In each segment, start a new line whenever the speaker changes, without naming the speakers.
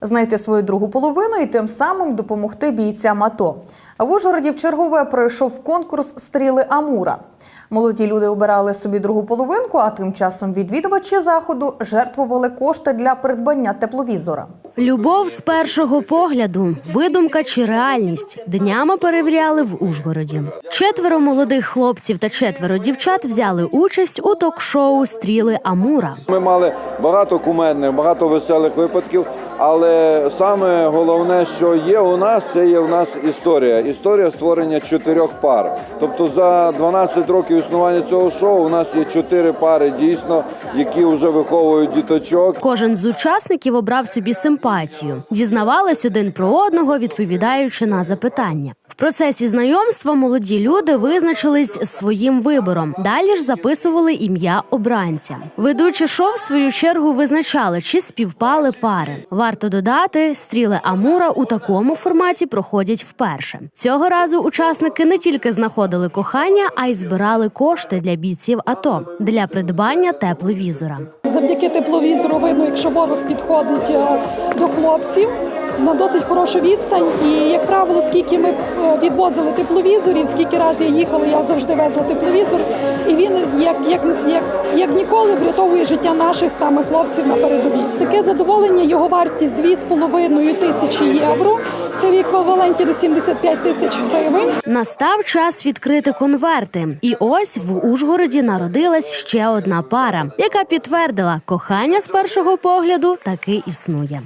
знайти свою другу половину і тим самим допомогти бійцям АТО. В Ужгороді в чергове пройшов конкурс стріли Амура. Молоді люди обирали собі другу половинку, а тим часом відвідувачі заходу жертвували кошти для придбання тепловізора.
Любов з першого погляду, видумка чи реальність днями перевіряли в Ужгороді. Четверо молодих хлопців та четверо дівчат взяли участь у ток-шоу Стріли Амура.
Ми мали багато кумедних, багато веселих випадків. Але саме головне, що є у нас, це є у нас історія. Історія створення чотирьох пар. Тобто за 12 років існування цього шоу у нас є чотири пари дійсно, які вже виховують діточок.
Кожен з учасників обрав собі симпатію, дізнавались один про одного, відповідаючи на запитання. В процесі знайомства молоді люди визначились своїм вибором. Далі ж записували ім'я обранця. Ведучі шоу, в свою чергу, визначали, чи співпали пари. Варто додати, стріли Амура у такому форматі проходять вперше. Цього разу учасники не тільки знаходили кохання, а й збирали кошти для бійців АТО для придбання тепловізора.
Завдяки тепловізору видно, якщо ворог підходить е, до хлопців на досить хорошу відстань. І, як правило, скільки ми е, відвозили тепловізорів, скільки разів я їхала, я завжди везла тепловізор. І він, як, як, як, як ніколи, врятовує життя наших саме хлопців на передовій. Таке задоволення, його вартість 2,5 тисячі євро. Це в еквіваленті до 75 тисяч гривень.
Настав час відкрити конверти, і ось в Ужгороді народилась ще одна пара, яка підтвердила, кохання з першого погляду таки існує.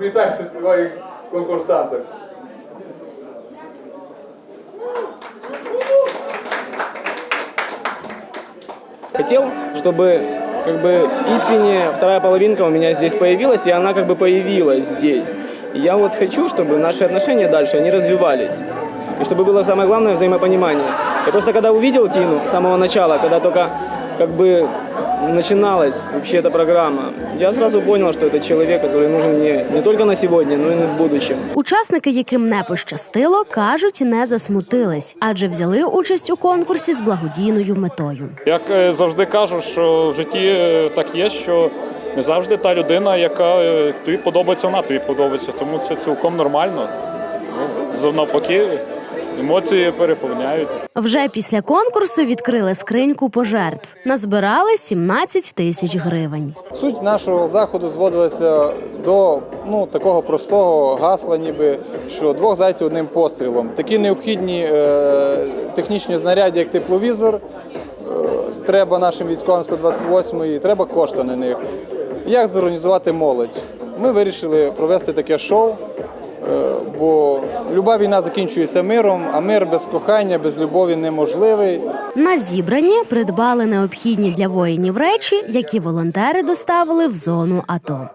Вітайте своїх конкурсантів.
Хотел, чтобы как бы искренне вторая половинка у меня здесь появилась, и она как бы появилась здесь. Я вот хочу, чтобы наши отношения дальше, они развивались. И чтобы было самое главное взаимопонимание. Я просто когда увидел Тину с самого начала, когда только как бы начиналась вообще эта программа, я сразу понял, что это человек, который нужен мне не только на сегодня, но и в будущем.
Учасники, яким не пощастило, кажуть, не засмутились, адже взяли участь у конкурсі з благодійною метою.
Як е, завжди кажу, що в житті е, так є, що не завжди та людина, яка е, тобі подобається, вона тобі подобається. Тому це цілком нормально. Ну, навпаки, емоції переповняють.
Вже після конкурсу відкрили скриньку пожертв. Назбирали 17 тисяч гривень.
Суть нашого заходу зводилася до ну, такого простого гасла, ніби що двох зайців одним пострілом. Такі необхідні е, технічні знаряддя, як тепловізор, е, треба нашим військовим 128-ї, треба кошти на них. Як зорганізувати молодь? Ми вирішили провести таке шоу. Е, Бо люба війна закінчується миром, а мир без кохання, без любові неможливий.
На зібрані придбали необхідні для воїнів речі, які волонтери доставили в зону АТО.